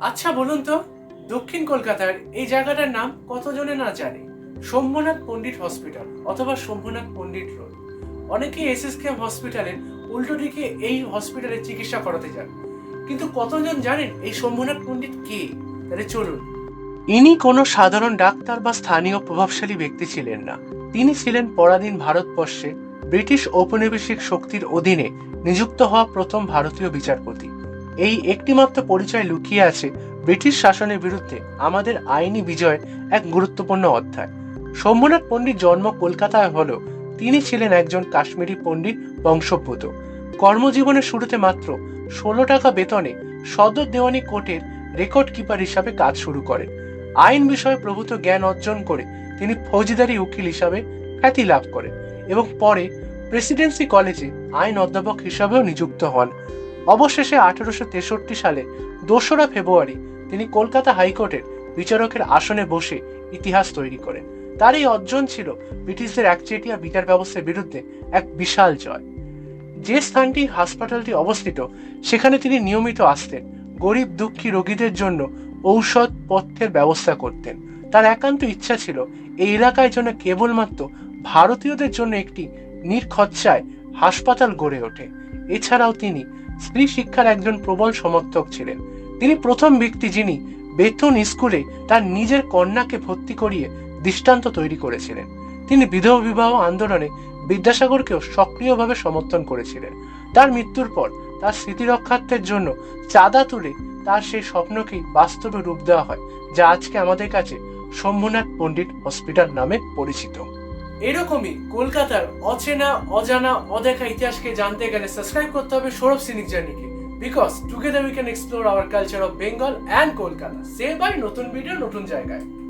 আচ্ছা বলুন তো, দক্ষিণ কলকাতার এই জায়গাটার নাম কতজনে না জানে? শম্ভুনাথ পণ্ডিত হসপিটাল অথবা শম্ভুনাথ পণ্ডিত রোড। অনেকেই এসএসকেএম হসপিটালের উল্টো দিকে এই হসপিটালে চিকিৎসা করাতে যান। কিন্তু কতজন জানেন এই শম্ভুনাথ পণ্ডিত কে? তাহলে চলুন। ইনি কোনো সাধারণ ডাক্তার বা স্থানীয় প্রভাবশালী ব্যক্তি ছিলেন না। তিনি ছিলেন পরাধীন ভারতবর্ষে ব্রিটিশ ঔপনিবেশিক শক্তির অধীনে নিযুক্ত হওয়া প্রথম ভারতীয় বিচারপতি। এই একটিমাত্র পরিচয় লুকিয়ে আছে ব্রিটিশ শাসনের বিরুদ্ধে আমাদের আইনি বিজয়ের এক গুরুত্বপূর্ণ অধ্যায়। শম্ভুনাথ পণ্ডিত জন্ম কলকাতায় হলেও তিনি ছিলেন একজন কাশ্মীরি পণ্ডিত বংশোদ্ভূত। কর্মজীবনের শুরুতে মাত্র ষোলো টাকা বেতনে সদর দেওয়ানি কোর্টের রেকর্ড কিপার হিসাবে কাজ শুরু করেন। আইন বিষয়ে প্রভূত জ্ঞান অর্জন করে তিনি ফৌজদারি উকিল হিসাবে খ্যাতি লাভ করেন এবং পরে প্রেসিডেন্সি কলেজে আইন অধ্যাপক হিসাবেও নিযুক্ত হন। অবশেষে আঠারোশো তেষট্টি সালে দোসরা ফেব্রুয়ারি তিনি কলকাতা হাইকোর্টের বিচারকের আসনে বসে ইতিহাস তৈরি করেন। তার এই অর্জন ছিল ব্রিটিশদের একচেটিয়া বিচার ব্যবস্থার বিরুদ্ধে এক বিশাল জয়। যে স্থানটি হাসপাতালটি অবস্থিত, সেখানে তিনি নিয়মিত আসতেন, গরিব দুঃখী রোগীদের জন্য ঔষধ, পথ্যের ব্যবস্থা করতেন। তার একান্ত ইচ্ছা ছিল এই এলাকায় জন্য কেবলমাত্র ভারতীয়দের জন্য একটি নির্খরচায় হাসপাতাল গড়ে ওঠে। এছাড়াও তিনি স্ত্রী শিক্ষার একজন প্রবল সমর্থক ছিলেন। তিনি প্রথম ব্যক্তি যিনি বেতন স্কুলে তার নিজের কন্যাকে ভর্তি করিয়ে দৃষ্টান্ত তৈরি করেছিলেন। তিনি বিধবা বিবাহ আন্দোলনে বিদ্যাসাগরকেও সক্রিয়ভাবে সমর্থন করেছিলেন। তার মৃত্যুর পর তার স্মৃতিরক্ষার্থের জন্য চাঁদা তুলে তার সেই স্বপ্নকেই বাস্তবে রূপ দেওয়া হয়, যা আজকে আমাদের কাছে শম্ভুনাথ পণ্ডিত হসপিটাল নামে পরিচিত। এরকমই কলকাতার অচেনা, অজানা, অদেখা ইতিহাসকে জানতে গেলে সাবস্ক্রাইব করতে হবে Sourav scenic জার্নিকে। Because together we can explore our culture of Bengal and Kolkata say bye নতুন ভিডিও নতুন জায়গায়।